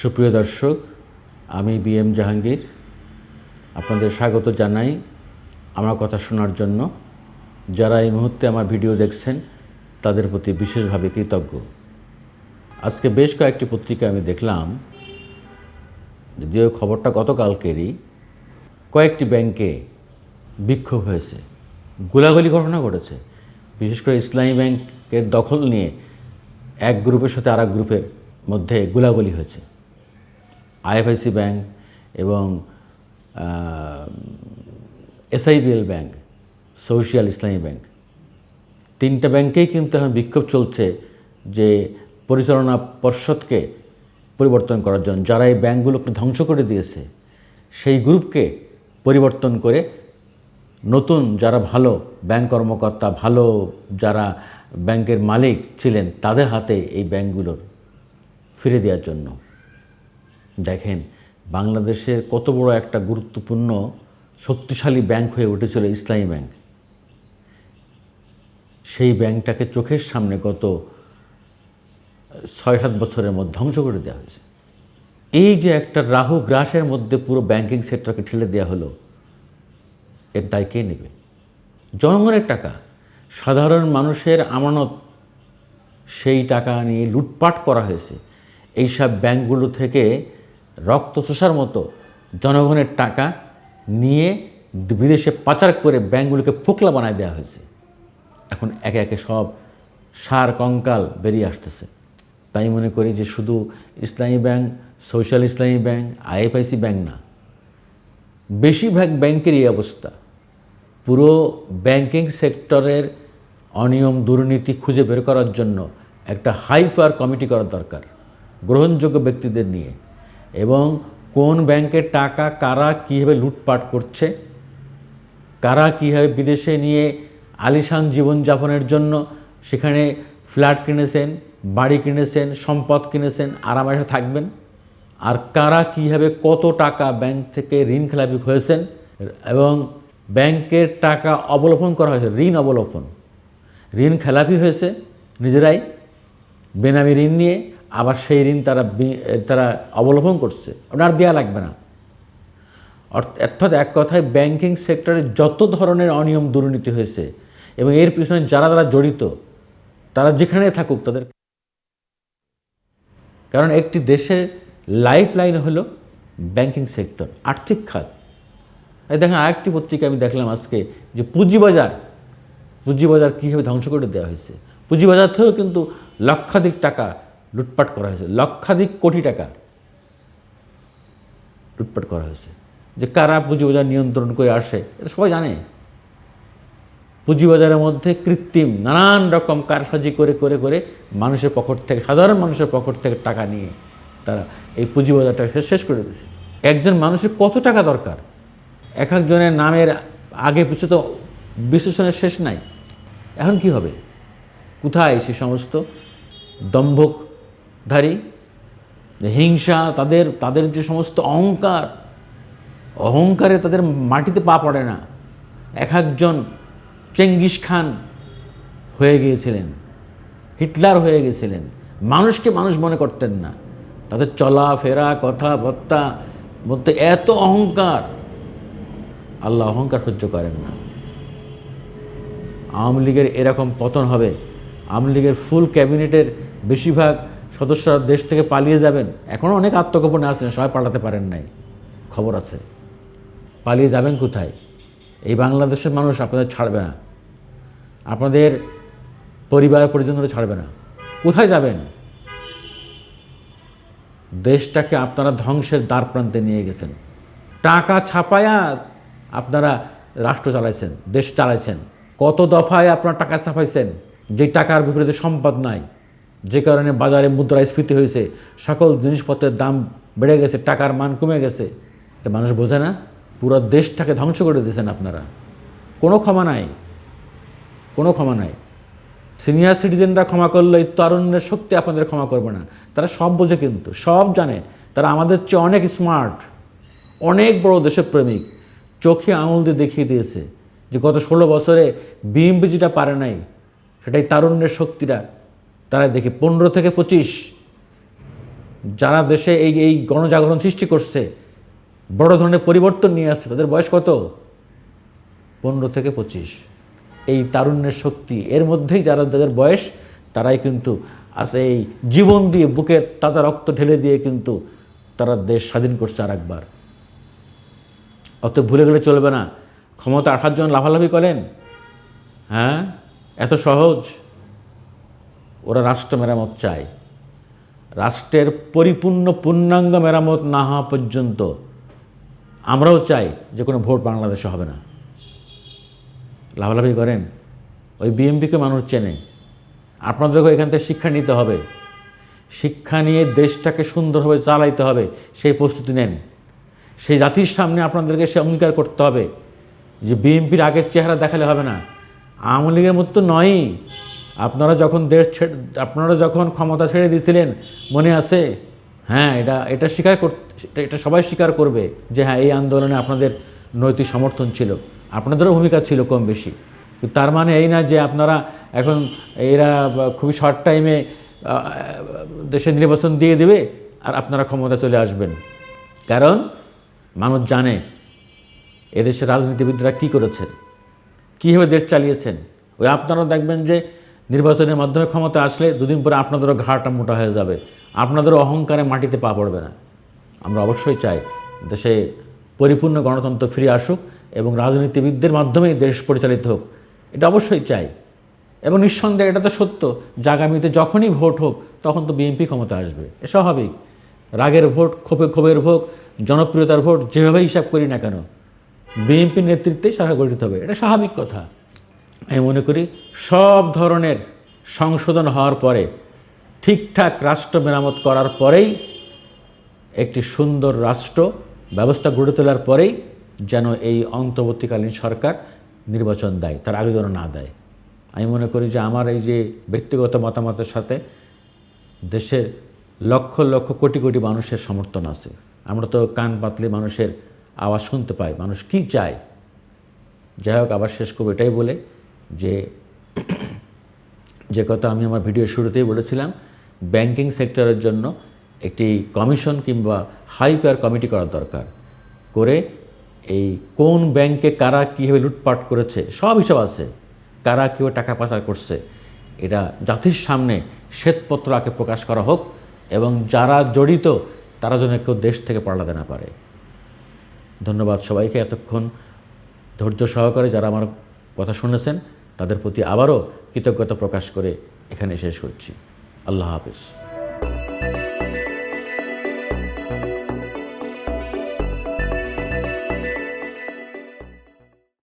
সুপ্রিয় দর্শক, আমি বি এম জাহাঙ্গীর। আপনাদের স্বাগত জানাই আমার কথা শোনার জন্য। যারা এই মুহূর্তে আমার ভিডিও দেখছেন, তাদের প্রতি বিশেষভাবে কৃতজ্ঞ। আজকে বেশ কয়েকটি পত্রিকা আমি দেখলাম। যদিও খবরটা গতকালকেরই, কয়েকটি ব্যাংকে বিক্ষোভ হয়েছে, গোলাগুলি ঘটনা ঘটেছে। বিশেষ করে ইসলামী ব্যাংকের দখল নিয়ে এক গ্রুপের সাথে আর গ্রুপের মধ্যে গোলাগুলি হয়েছে। আইএফআইসি ব্যাংক এবং SIBL bank, social Islami bank. তিনটা ব্যাংকেই কিন্তু এখন বিক্ষোভ চলছে যে পরিচালনা পর্ষদকে পরিবর্তন করার জন্য। যারা এই ব্যাংকগুলোকে ধ্বংস করে দিয়েছে, সেই গ্রুপকে পরিবর্তন করে নতুন যারা ভালো ব্যাংক কর্মকর্তা, ভালো যারা ব্যাংকের মালিক ছিলেন, তাদের হাতে এই ব্যাংকগুলোর ফিরে দেওয়ার জন্য। দেখেন, বাংলাদেশের কত বড় একটা গুরুত্বপূর্ণ, শক্তিশালী ব্যাংক হয়ে উঠেছিল ইসলামী ব্যাংক। সেই ব্যাংকটাকে চোখের সামনে গত ছয় সাত বছরের মধ্যে ধ্বংস করে দেওয়া হয়েছে। এই যে একটা রাহু গ্রাসের মধ্যে পুরো ব্যাংকিং সেক্টরকে ঠেলে দেওয়া হলো, এর দায় কে নেবে? জনগণের টাকা। সাধারণ মানুষের আমানত, সেই টাকা নিয়ে লুটপাট করা হয়েছে। এইসব ব্যাংকগুলো থেকে রক্ত চোষার মতো জনগণের টাকা নিয়ে বিদেশে পাচার করে ব্যাংকগুলোকে ফোকলা বানায় দেওয়া হয়েছে। এখন একে একে সব সার কঙ্কাল বেরিয়ে আসতেছে। তাই মনে করি যে শুধু Islami bank, social Islami bank, IFIC bank না, বেশিরভাগ ব্যাংকের এই অবস্থা। পুরো ব্যাংকিং সেক্টরের অনিয়ম, দুর্নীতি খুঁজে বের করার জন্য একটা হাই পাওয়ার কমিটি করার দরকার। গ্রহণযোগ্য ব্যক্তিদের নিয়ে। এবং কোন ব্যাংকের টাকা কারা কীভাবে লুটপাট করছে, কারা কীভাবে বিদেশে নিয়ে আলিশান জীবনযাপনের জন্য সেখানে ফ্ল্যাট কিনেছেন, বাড়ি কিনেছেন, সম্পদ কিনেছেন আরামাসে থাকবেন? আর কারা কীভাবে কত টাকা ব্যাংক থেকে ঋণ খেলাপি হয়েছেন এবং ব্যাংকের টাকা অবলোপন করা হয়েছে, ঋণ অবলোপন? ঋণ খেলাপি হয়েছে নিজেরাই? বেনামি ঋণ নিয়ে আবার সেই ঋণ তারা তারা অবলম্বন করছে। ওনার দেওয়া লাগবে না। অর্থ- অর্থাৎ এক কথায় ব্যাংকিং সেক্টরে যত ধরনের অনিয়ম দুর্নীতি হয়েছে এবং এর পিছনে যারা যারা জড়িত, তারা যেখানে থাকুক তাদের কারণ একটি দেশের লাইফ লাইন হলো ব্যাংকিং সেক্টর আর্থিক খাত। এই দেখেন আরেকটি পত্রিকা আমি দেখলাম আজকে যে পুঁজিবাজার পুঁজিবাজার কীভাবে ধ্বংস করে দেওয়া হয়েছে। পুঁজিবাজার থেকেও কিন্তু লক্ষাধিক টাকা লুটপাট করা হয়েছে। লক্ষাধিক কোটি টাকা লুটপাট করা হয়েছে। যে কারা পুঁজিবাজার নিয়ন্ত্রণ করে আসে, এটা সবাই জানে। পুঁজিবাজারের মধ্যে কৃত্রিম, নানান রকম কারসাজি করে করে করে মানুষের পকেট থেকে, সাধারণ মানুষের পকেট থেকে টাকা নিয়ে তারা এই পুঁজিবাজারটাকে শেষ- শেষ করে দিয়েছে। একজন মানুষের কত টাকা দরকার? এক একজনের নামের আগে পিছু তো বিশ্লেষণের শেষ নাই। এখন কি হবে? কোথায় সে সমস্ত দম্ভকধারী হিংসা তাদের তাদের যে সমস্ত অহংকার, অহংকারে তাদের মাটিতে পা পড়ে না। এক একজন চেঙ্গিস খান হয়ে গিয়েছিলেন, হিটলার হয়ে গেছিলেন মানুষকে মানুষ মনে করতেন না। তাদের চলা চলাফেরা, কথাবার্তা মধ্যে এত অহংকার, আল্লাহ অহংকার সহ্য করেন না। আওয়ামী লীগের এরকম পতন হবে, আওয়ামী লীগের ফুল ক্যাবিনেটের বেশিরভাগ সদস্যরা দেশ থেকে পালিয়ে যাবেন। এখনও অনেক আত্মগোপনে আছেন, সবাই পালাতে পারেন নাই। খবর আছে। পালিয়ে যাবেন কোথায়? এই বাংলাদেশের মানুষ আপনাদের ছাড়বে না। আপনাদের পরিবার পরিজনরা ছাড়বে না। কোথায় যাবেন? দেশটাকে আপনারা ধ্বংসের দ্বার প্রান্তে নিয়ে গেছেন। টাকা ছাপায়া আপনারা রাষ্ট্র চালাইছেন, দেশ চালাইছেন। কত দফায় আপনারা টাকা ছাপাইছেন? যে টাকার বিপরীতে সম্পদ নাই। যে কারণে বাজারে মুদ্রাস্ফীতি হয়েছে, সকল জিনিসপত্রের দাম বেড়ে গেছে, টাকার মান কমে গেছে। এটা মানুষ বোঝে না, পুরো দেশটাকে ধ্বংস করে দিয়েছেন আপনারা। কোনো ক্ষমা নাই, কোনো ক্ষমা নাই। সিনিয়র সিটিজেনরা ক্ষমা করলে এই তারুণ্যের শক্তি আপনাদের ক্ষমা করবে না। তারা সব বোঝে কিন্তু, সব জানে। তারা আমাদের চেয়ে অনেক স্মার্ট অনেক বড় দেশপ্রেমিক চোখে আঙুল দিয়ে দেখিয়ে দিয়েছে যে গত ষোলো বছরে বিএমপি যেটা পারে নাই। সেটাই তারুণ্যের শক্তিটা। তারা দেখে পনেরো থেকে পঁচিশ যারা দেশে এই এই গণজাগরণ সৃষ্টি করছে, বড় ধরনের পরিবর্তন নিয়ে আসছে, তাদের বয়স কত? পনেরো থেকে পঁচিশ। এই তারুণ্যের শক্তি, এর মধ্যেই যারা যাদের বয়স, তারাই কিন্তু আছে এই জীবন দিয়ে বুকের তাজা রক্ত ঢেলে দিয়ে কিন্তু তারা দেশ স্বাধীন করছে আর একবার অত ভুলে গেলে চলবে না। ক্ষমতা আসার জন্য লাভালাভি করেন। হ্যাঁ? এত সহজ। ওরা রাষ্ট্র মেরামত চায়। রাষ্ট্রের পরিপূর্ণ পূর্ণাঙ্গ মেরামত না হওয়া পর্যন্ত আমরাও চাই যে কোনো ভোট বাংলাদেশে হবে না। লাভালাভি করেন। ওই বিএমপিকে মানুষ চেনে। আপনাদেরকেও এখান থেকে শিক্ষা নিতে হবে। শিক্ষা নিয়ে দেশটাকে সুন্দরভাবে চালাইতে হবে, সেই প্রস্তুতি নেন। সেই জাতির সামনে আপনাদেরকে সে অঙ্গীকার করতে হবে যে বিএনপির আগের চেহারা দেখালে হবে না। আওয়ামী লীগের মতো নয়ই। আপনারা যখন দেশ ছেড়ে, আপনারা যখন ক্ষমতা ছেড়ে দিয়েছিলেন, মনে আছে? হ্যাঁ এটা এটা স্বীকার করতে এটা- সবাই স্বীকার করবে যে হ্যাঁ এই আন্দোলনে আপনাদের নৈতিক সমর্থন ছিল। আপনাদেরও ভূমিকা ছিল কম বেশি। তার মানে এই না যে আপনারা এখন এরা খুবই শর্ট টাইমে দেশের নির্বাচন দিয়ে দেবে আর আপনারা ক্ষমতা চলে আসবেন। কারণ মানুষ জানে এদেশের রাজনীতিবিদরা কী করেছেন, কীভাবে দেশ চালিয়েছেন। ওই আপনারা দেখবেন যে নির্বাচনের মাধ্যমে ক্ষমতা আসলে দুদিন পরে আপনাদেরও ঘাড়টা মোটা হয়ে যাবে। আপনাদেরও অহংকারে মাটিতে পা পড়বে না। আমরা অবশ্যই চাই দেশে পরিপূর্ণ গণতন্ত্র ফিরে আসুক এবং রাজনীতিবিদদের মাধ্যমেই দেশ পরিচালিত হোক। এটা অবশ্যই চাই। এবং নিঃসন্দেহে এটা তো সত্য যে আগামীতে যখনই ভোট হোক, তখন তো বিএনপি ক্ষমতা আসবে। এ স্বাভাবিক। রাগের ভোট, ক্ষোভে ক্ষোভের ভোট, জনপ্রিয়তার ভোট যেভাবে হিসাব করি না কেন, বিএনপির নেতৃত্বেই সরকার গঠিত হবে। এটা স্বাভাবিক কথা। আমি মনে করি সব ধরনের সংশোধন হওয়ার পরে, ঠিকঠাক রাষ্ট্র মেরামত করার পরেই একটি সুন্দর রাষ্ট্র ব্যবস্থা গড়ে তোলার পরেই যেন এই অন্তর্বর্তীকালীন সরকার নির্বাচন দেয়, তার আগে যেন না দেয়। আমি মনে করি যে আমার এই যে ব্যক্তিগত মতামতের সাথে দেশের লক্ষ লক্ষ কোটি কোটি মানুষের সমর্থন আছে। আমরা তো কান পাতলে মানুষের আওয়াজ শুনতে পাই, মানুষ কি চায়? যাই হোক, আবার শেষ করব এটাই বলে যে যে কথা আমি আমার ভিডিও শুরুতেই বলেছিলাম, ব্যাংকিং সেক্টরের জন্য একটি কমিশন কিংবা হাইপার কমিটি করা দরকার। করে এই কোন ব্যাংকে কারা কীভাবে লুটপাট করেছে, সব হিসাব আছে। কারা কীভাবে টাকা পাচার করছে, এটা জাতির সামনে শ্বেতপত্র আগে প্রকাশ করা হোক এবং যারা জড়িত, তারা যেন কেউ দেশ থেকে পালাতে না পারে। ধন্যবাদ সবাইকে এতক্ষণ ধৈর্য সহকারে যারা আমার কথা শুনেছেন। তাদের প্রতি আবারও কৃতজ্ঞতা প্রকাশ করে এখানে শেষ করছি। আল্লাহ হাফিজ।